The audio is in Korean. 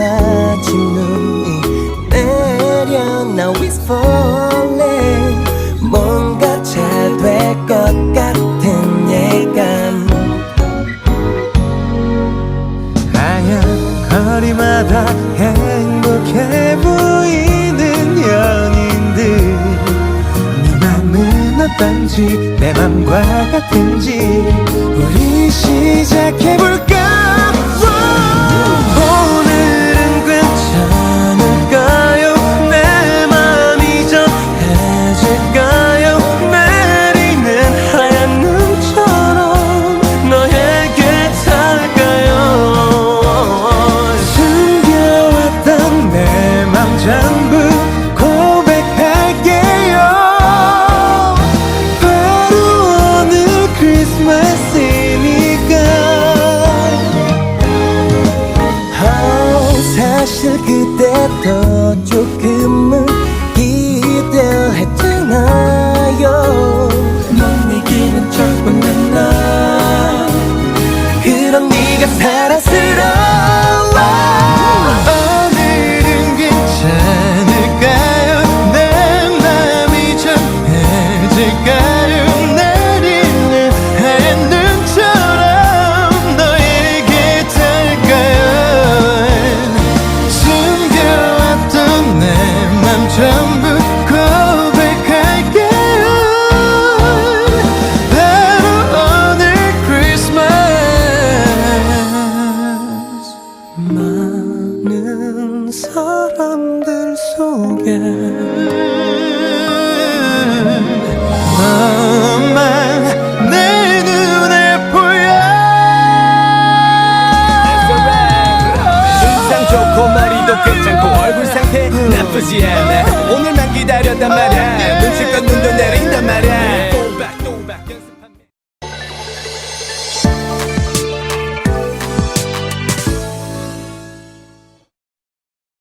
마침 눈이 내려 Now it's falling 뭔가 잘 될 것 같은 예감. 하얀 거리마다 행복해 보이는 연인들. 네 맘은 어떤지 내 맘과 같은지.